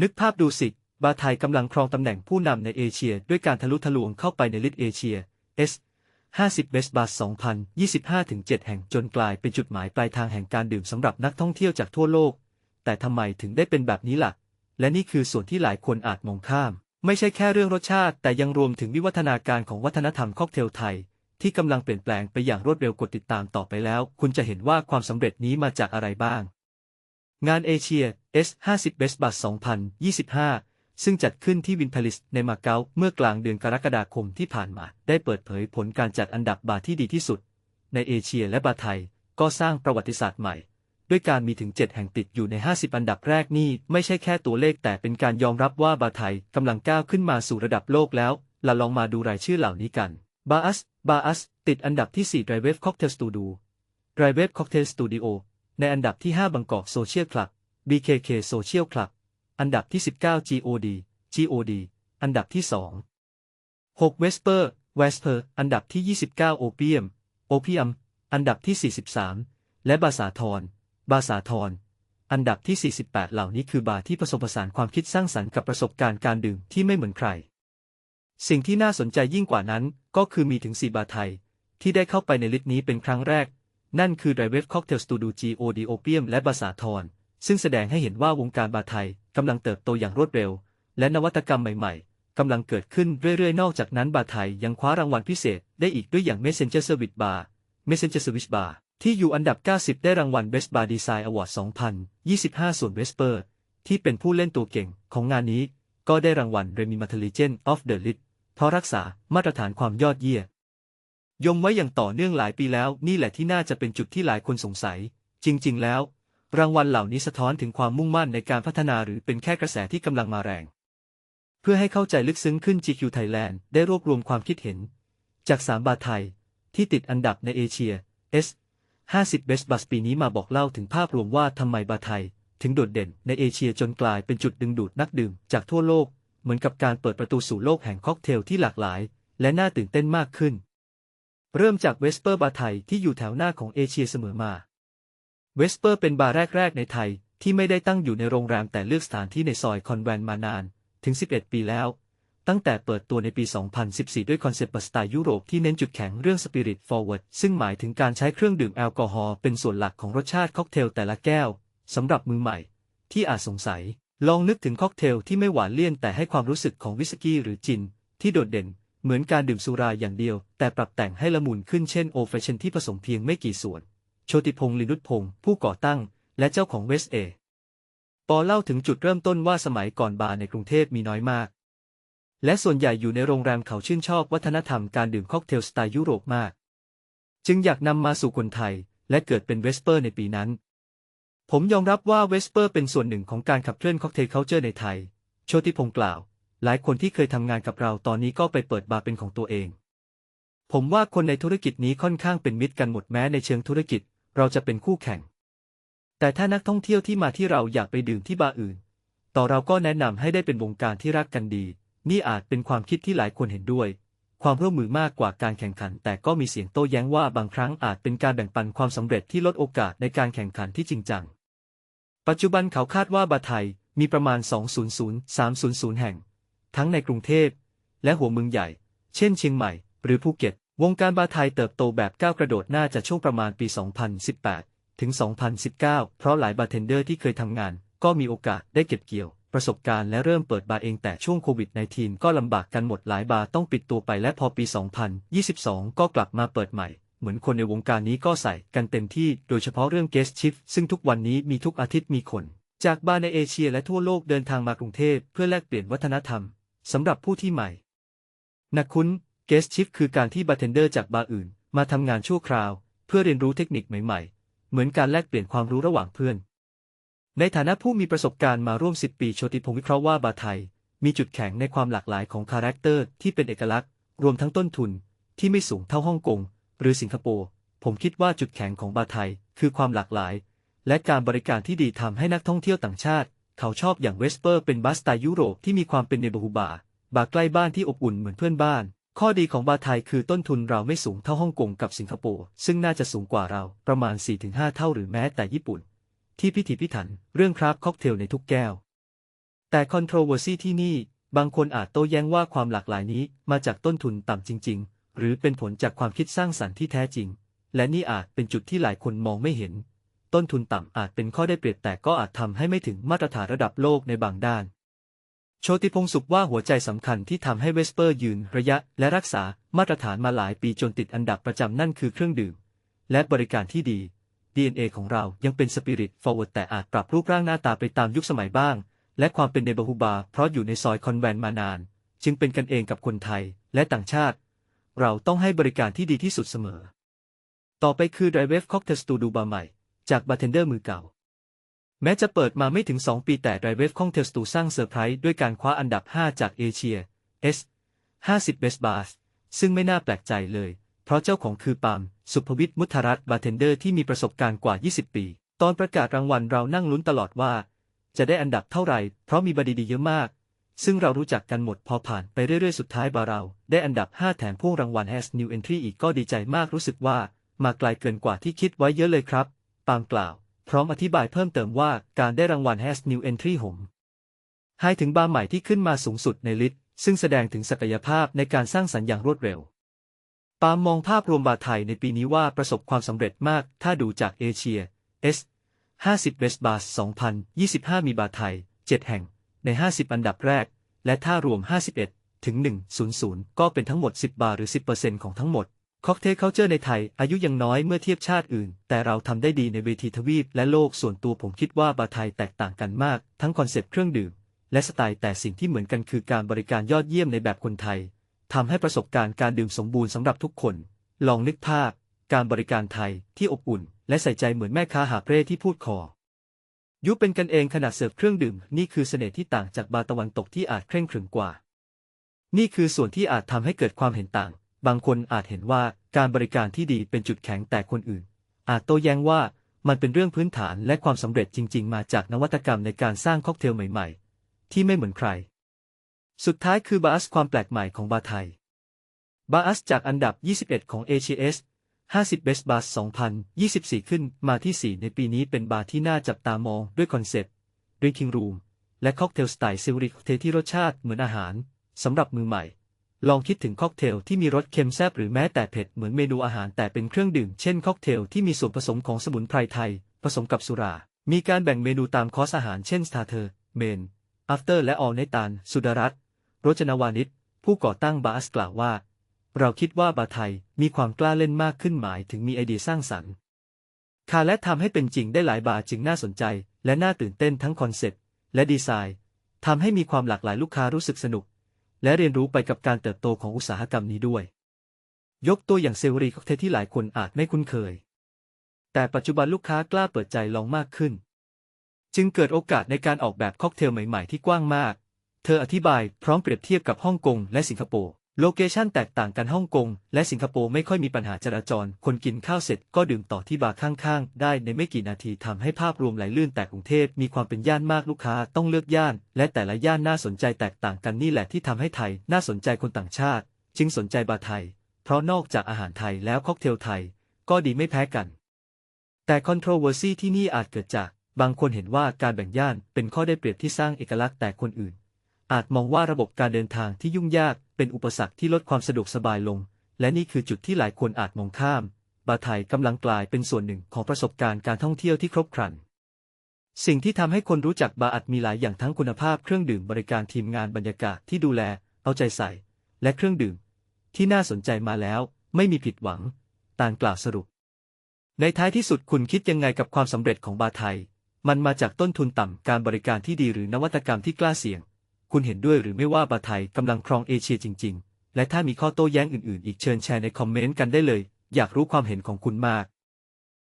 นึกภาพดูสิ บาไทยกำลังครองตำแหน่งผู้นำในเอเชีย ด้วยการทะลุทะลวงเข้าไปในลิสต์เอเชีย S 50 Best Bars 2025ถึง7แห่งจนกลายเป็นจุดหมายปลายทางแห่งการดื่มสำหรับนักท่องเที่ยวจากทั่วโลก แต่ทำไมถึงได้เป็นแบบนี้ล่ะ และนี่คือส่วนที่หลายคนอาจมองข้าม ไม่ใช่แค่เรื่องรสชาติ แต่ยังรวมถึงวิวัฒนาการของวัฒนธรรมค็อกเทลไทย ที่กำลังเปลี่ยนแปลงไปอย่างรวดเร็วกดติดตามต่อไปแล้ว คุณจะเห็นว่าความสำเร็จนี้มาจากอะไรบ้าง งานเอเชีย S50 Best Bus 2025 ซึ่งจัดขึ้นที่วินพาลิสในมาเก๊าเมื่อกลางเดือนกรกฎาคมที่ผ่านมา ได้เปิดเผยผลการจัดอันดับบาร์ที่ดีที่สุด ในเอเชียและบาร์ไทย ก็สร้างประวัติศาสตร์ใหม่ ด้วยการมีถึง 7 แห่งติดอยู่ใน 50 อันดับแรกนี่ ไม่ใช่แค่ตัวเลขแต่เป็นการยอมรับว่าบาร์ไทยกำลังก้าวขึ้นมาสู่ระดับโลกแล้วเราลองมาดูรายชื่อเหล่านี้กันบาอัสบาอัสติดอันดับที่ 4 Drive Cocktail Studio Drive Wave Cocktail Studio ในอันดับที่ 5 บางกอกโซเชียลคลับ BKK Social Club อันดับที่ 19 GOD GOD อันดับที่ 2 6 Vesper Vesper อันดับที่ 29 Opium Opium อันดับที่ 43 และบาสาทรบาสาทรอันดับที่ 48 เหล่านี้คือบาร์ที่ผสมผสานความคิดสร้างสรรค์กับประสบการณ์การดื่มที่ไม่เหมือนใคร สิ่งที่น่าสนใจยิ่งกว่านั้นก็คือมีถึง 4 บาร์ไทย ที่ได้เข้าไปในลิสต์นี้เป็นครั้งแรก นั่นคือ d r i v e Cocktail Studio GOD Opium และบาสาทร ซึ่งแสดงให้เห็นว่าวงการบาไทยกำลังเติบโตอย่างรวดเร็ว และนวัตกรรมใหม่ๆกำลังเกิดขึ้นเรื่อยๆ นอกจากนั้นบาไทยยังคว้ารางวัลพิเศษได้อีกด้วยอย่าง Messenger Service Bar Messenger Service Bar ที่อยู่อันดับ 90 ได้รางวัล Best Bar Design Award 2025 ส่วน Vesper ที่เป็นผู้เล่นตัวเก่งของงานนี้ ก็ได้รางวัล Remy m a t e l i g e n of the lit เพราะรักษามาตรฐานความยอดเยี่ยมยมไว้อย่างต่อเนื่องหลายปีแล้ว นี่แหละที่น่าจะเป็นจุดที่หลายคนสงสัย จริง ๆ แล้ว รางวัลเหล่านี้สะท้อนถึงความมุ่งมั่นในการพัฒนาหรือเป็นแค่กระแสที่กำลังมาแรง เพื่อให้เข้าใจลึกซึ้งขึ้น GQ Thailand ได้รวบรวมความคิดเห็น จากสามบาทไทย ที่ติดอันดับในเอเชีย S 50 Best Bus ปีนี้มาบอกเล่าถึงภาพรวมว่าทำไมบาร์ไทย ถึงโดดเด่นในเอเชียจนกลายเป็นจุดดึงดูดนักดื่มจากทั่วโลก เหมือนกับการเปิดประตูสู่โลกแห่งค็อกเทลที่หลากหลาย และน่าตื่นเต้นมากขึ้น เริ่มจากเวสเปอร์บาร์ไทยที่อยู่แถวหน้าของเอเชียเสมอมา เวสเปอร์เป็นบาร์แรก ๆ ในไทย ที่ไม่ได้ตั้งอยู่ในโรงแรมแต่เลือกสถานที่ในซอยคอนแวนมานานถึง 11 ปีแล้ว ตั้งแต่เปิดตัวในปี 2014 ด้วยคอนเซปต์สไตล์ยุโรปที่เน้นจุดแข็งเรื่อง Spirit Forward ซึ่งหมายถึงการใช้เครื่องดื่มแอลกอฮอล์เป็นส่วนหลักของรสชาติค็อกเทลแต่ละแก้วสำหรับมือใหม่ ที่อาจสงสัย ลองนึกถึงค็อกเทลที่ไม่หวานเลี่ยนแต่ให้ความรู้สึกของวิสกี้หรือจิน ที่โดดเด่น เหมือนการดื่มสุราอย่างเดียว แต่ปรับแต่งให้ละมุนขึ้นเช่นโอเฟชันที่ผสมเพียงไม่กี่ส่วน โชติพงศ์ลินุตพงศ์ผู้ก่อตั้ง และเจ้าของเวสเอปอเล่าถึงจุดเริ่มต้นว่าสมัยก่อนบาร์ในกรุงเทพมีน้อยมาก และส่วนใหญ่อยู่ในโรงแรมเขาชื่นชอบวัฒนธรรมการดื่มค็อกเทลสไตล์ยุโรปมาก จึงอยากนำมาสู่คนไทย และเกิดเป็นเวสเปอร์ในปีนั้น ผมยอมรับว่าเวสเปอร์เป็นส่วนหนึ่งของการขับเคลื่อนค็อกเทลเคาน์เจอร์ในไทย โชติพงศ์กล่าว หลายคนที่เคยทำงานกับเราตอนนี้ก็ไปเปิดบาร์เป็นของตัวเองผมว่าคนในธุรกิจนี้ค่อนข้างเป็นมิตรกันหมดแม้ในเชิงธุรกิจ เราจะเป็นคู่แข่ง แต่ถ้านักท่องเที่ยวที่มาที่เราอยากไปดื่มที่บาร์อื่น ต่อเราก็แนะนำให้ได้เป็นวงการที่รักกันดี นี่อาจเป็นความคิดที่หลายคนเห็นด้วย ความร่วมมือมากกว่าการแข่งขัน แต่ก็มีเสียงโต้แย้งว่าบางครั้งอาจเป็นการแบ่งปันความสำเร็จที่ลดโอกาสในการแข่งขันที่จริงจัง ปัจจุบันเขาคาดว่าบาร์ไทยมีประมาณ 200-300 แห่ง ทั้งในกรุงเทพและหัวเมืองใหญ่ เช่นเชียงใหม่ หรือภูเก็ต วงการบาร์ไทยเติบโตแบบก้าวกระโดดน่าจะช่วงประมาณปี 2018 ถึง 2019 เพราะหลายบาร์เทนเดอร์ที่เคยทำงาน ก็มีโอกาสได้เก็บเกี่ยว ประสบการณ์และเริ่มเปิดบาร์เองแต่ช่วงโควิด -19 ก็ลำบากกันหมดหลายบาร์ต้องปิดตัวไปและพอปี 2022 ก็กลับมาเปิดใหม่ เหมือนคนในวงการนี้ก็ใส่กันเต็มที่ โดยเฉพาะเรื่อง guest shift ซึ่งทุกวันนี้มีทุกอาทิตย์มีคน จากบาร์ในเอเชียและทั่วโลกเดินทางมากรุงเทพเพื่อแลกเปลี่ยนวัฒนธรรมสำหรับผู้ที่ใหม่นักคุ้น g u e s t s h i f คือการที่บาร์เทนเดอร์จากบาร์อื่น มาทำงานชั่วคราว เพื่อเรียนรู้เทคนิคใหม่ๆ เหมือนการแลกเปลี่ยนความรู้ระหว่างเพื่อน ในฐานะผู้มีประสบการณ์มาร่วม 10 ปีโชติพงศ์วิเคราะห์ว่าบาร์ไทย มีจุดแข็งในความหลากหลายของคาแรคเตอร์ที่เป็นเอกลักษณ์ รวมทั้งต้นทุน ที่ไม่สูงเท่าฮ่องกงหรือสิงคโปร์ผมคิดว่าจุดแข็งของบาร์ไทย คือความหลากหลาย และการบริการที่ดีทำให้นักท่องเที่ยวต่างชาติ เขาชอบอย่างเวสเปอร์เป็นบาร์สไตล์ยุโรปที่มีความเป็นเนบูบาร์บาร์ใกล้บ้านที่อบอุ่นเหมือนเพื่อนบ้าน ข้อดีของบาไทยคือต้นทุนเราไม่สูงเท่าฮ่องกงกับสิงคโปร์ซึ่งน่าจะสูงกว่าเราประมาณ 4-5 เท่าหรือแม้แต่ญี่ปุ่น ที่พิถีพิถันเรื่องคราฟค็อกเทลในทุกแก้ว แต่ controversy ที่นี่ บางคนอาจโต้แย้งว่าความหลากหลายนี้มาจากต้นทุนต่ำจริง ๆ หรือเป็นผลจากความคิดสร้างสรรค์ที่แท้จริง และนี่อาจเป็นจุดที่หลายคนมองไม่เห็น ต้นทุนต่ำอาจเป็นข้อได้เปรียบแต่ก็อาจทำให้ไม่ถึงมาตรฐานระดับโลกในบางด้าน โชติพงศ์สุขว่าหัวใจสำคัญที่ทำให้เวสเปอร์ยืนระยะและรักษามาตรฐานมาหลายปีจนติดอันดับประจำนั่นคือเครื่องดื่ม และบริการที่ดี DNA ของเรายังเป็นสปิริตฟอร์เวิร์ดแต่อาจปรับรูปร่างหน้าตาไปตามยุคสมัยบ้าง และความเป็นเนบอร์ฮูบาเพราะอยู่ในซอยคอนแวนต์มานาน จึงเป็นกันเองกับคนไทยและต่างชาติ เราต้องให้บริการที่ดีที่สุดเสมอ ต่อไปคือ d r i v e Cocktail Studio บาร์ใหม่ จากบาร์เทนเดอร์มือเก่า แม้จะเปิดมาไม่ถึง 2 ปีแต่ d r i v e Cocktail Studio สร้างเซอร์ไพรส์ด้วยการคว้าอันดับ 5 จากเอเชีย S 50 Best Bars ซึ่งไม่น่าแปลกใจเลย เพราะเจ้าของคือปาม สุภวิทย์มุทรัตน์บาร์เทนเดอร์ที่มีประสบการณ์กว่า 20 ปี ตอนประกาศรางวัลเรานั่งลุ้นตลอดว่า จะได้อันดับเท่าไหร่ เพราะมีบดีดีเยอะมาก ซึ่งเรารู้จักกันหมดพอผ่านไปเรื่อยๆสุดท้ายบาเรา ได้อันดับ 5 แถมพ่วงรางวัล as New Entry อีกก็ดีใจมากรู้สึกว่า มาไกลเกินกว่าที่คิดไว้เยอะเลยครับ ปาล์มกล่าว ร้อมอธิบายเพิ่มเติมว่าการได้รางวัล Has New Entry หมให้ถึงบาร์ใหม่ที่ขึ้นมาสูงสุดในลิสต์ซึ่งแสดงถึงศักยภาพในการสร้างสรรค์อย่างรวดเร็ว ปาล์มมองภาพรวมบาร์ไทยในปีนี้ว่าประสบความสำเร็จมาก ถ้าดูจากเอเชีย S 50 Best Bars 2025 มีบาร์ไทย 7 แห่ง ใน 50 อันดับแรก และถ้ารวม 51 ถึง 100 ก็เป็นทั้งหมด 10 บาร์หรือ 10%ของทั้งหมด ค็อกเทลเคาเจอร์ในไทย อายุยังน้อยเมื่อเทียบชาติอื่น แต่เราทำได้ดีในเวทีทวีปและโลกส่วนตัวผมคิดว่าบาร์ไทยแตกต่างกันมาก ทั้งคอนเซ็ปต์เครื่องดื่ม และสไตล์แต่สิ่งที่เหมือนกันคือการบริการยอดเยี่ยมในแบบคนไทยทำให้ประสบการณ์การดื่มสมบูรณ์สำหรับทุกคน ลองนึกภาพ การบริการไทยที่อบอุ่น และใส่ใจเหมือนแม่ค้าหาบเร่ที่พูดคอยุเป็นกันเองขนาดเสิร์ฟเครื่องดื่ม นี่คือเสน่ห์ที่ต่างจากบาร์ตะวันตกที่อาจเคร่งขรึมกว่า นี่คือส่วนที่อาจทำให้เกิดความเห็นต่าง บางคนอาจเห็นว่าการบริการที่ดีเป็นจุดแข็งแต่คนอื่น อาจโต้แย้งว่ามันเป็นเรื่องพื้นฐานและความสำเร็จจริง ๆ มาจากนวัตกรรมในการสร้างค็อกเทลใหม่ๆ ที่ไม่เหมือนใคร สุดท้ายคือบาสความแปลกใหม่ของบาร์ไทย บาสจากอันดับ 21 ของ ACS 50 Best Bars 2024 ขึ้นมาที่ 4 ในปีนี้เป็นบาร์ที่น่าจับตามองด้วยคอนเซปต์ Drinking Room และค็อกเทลสไตล์ซิลริกเทที่รสชาติเหมือนอาหารสำหรับมือใหม่ ลองคิดถึงค็อกเทลที่มีรสเค็มแซ่บหรือแม้แต่เผ็ดเหมือนเมนูอาหารแต่เป็นเครื่องดื่ม เช่นค็อกเทลที่มีส่วนผสมของสมุนไพรไทย ผสมกับสุรา มีการแบ่งเมนูตามคอสอาหารเช่น Starter Main After และ All ในตาลสุดารัตโรจนาวานิชผู้ก่อตั้งบาสกล่าวว่า เราคิดว่าบาไทยมีความกล้าเล่นมากขึ้นหมายถึงมีไอเดียสร้างสรรค์คาและทำให้เป็นจริงได้หลายบาร์จึงน่าสนใจ และน่าตื่นเต้นทั้งคอนเซ็ปต์และดีไซน์ทำให้มีความหลากหลายลูกค้ารู้สึกสนุก และเรียนรู้ไปกับการเติบโตของอุตสาหกรรมนี้ด้วย ยกตัวอย่างเซลรีค็อกเทลที่หลายคนอาจไม่คุ้นเคย แต่ปัจจุบันลูกค้ากล้าเปิดใจลองมากขึ้น จึงเกิดโอกาสในการออกแบบค็อกเทลใหม่ ๆ ที่กว้างมาก เธออธิบายพร้อมเปรียบเทียบกับฮ่องกงและสิงคโปร์ โลเคชันแตกต่างกันฮ่องกงและสิงคโปร์ไม่ค่อยมีปัญหาจราจร คนกินข้าวเสร็จก็ดื่มต่อที่บาร์ข้างๆ ได้ในไม่กี่นาทีทำให้ภาพรวมไหลลื่นแต่กรุงเทพมีความเป็นย่านมากลูกค้าต้องเลือกย่าน และแต่ละย่านน่าสนใจแตกต่างกันนี่แหละที่ทำให้ไทย น่าสนใจคนต่างชาติ จึงสนใจบาร์ไทย เพราะนอกจากอาหารไทยแล้วค็อกเทลไทย ก็ดีไม่แพ้กัน แต่ controversy ที่นี่อาจเกิดจาก บางคนเห็นว่าการแบ่งย่านเป็นข้อได้เปรียบที่สร้างเอกลักษณ์แต่คนอื่น อาจมองว่าระบบการเดินทางที่ยุ่งยากเป็นอุปสรรคที่ลดความสะดวกสบายลง และนี่คือจุดที่หลายคนอาจมองข้าม บาไทยกำลังกลายเป็นส่วนหนึ่งของประสบการณ์การท่องเที่ยวที่ครบครัน สิ่งที่ทำให้คนรู้จักบาอัดมีหลายอย่างทั้งคุณภาพเครื่องดื่มบริการทีมงานบรรยากาศที่ดูแล เอาใจใส่ และเครื่องดื่ม ที่น่าสนใจมาแล้ว ไม่มีผิดหวังต่างกล่าวสรุป ในท้ายที่สุดคุณคิดยังไงกับความสำเร็จของบาไทย มันมาจากต้นทุนต่ำการบริการที่ดีหรือนวัตกรรมที่กล้าเสี่ยง คุณเห็นด้วยหรือไม่ว่าบาไทยกำลังครองเอเชียจริง ๆ และถ้ามีข้อโต้แย้งอื่น ๆ อีกเชิญแชร์ในคอมเมนต์กันได้เลย อยากรู้ความเห็นของคุณมาก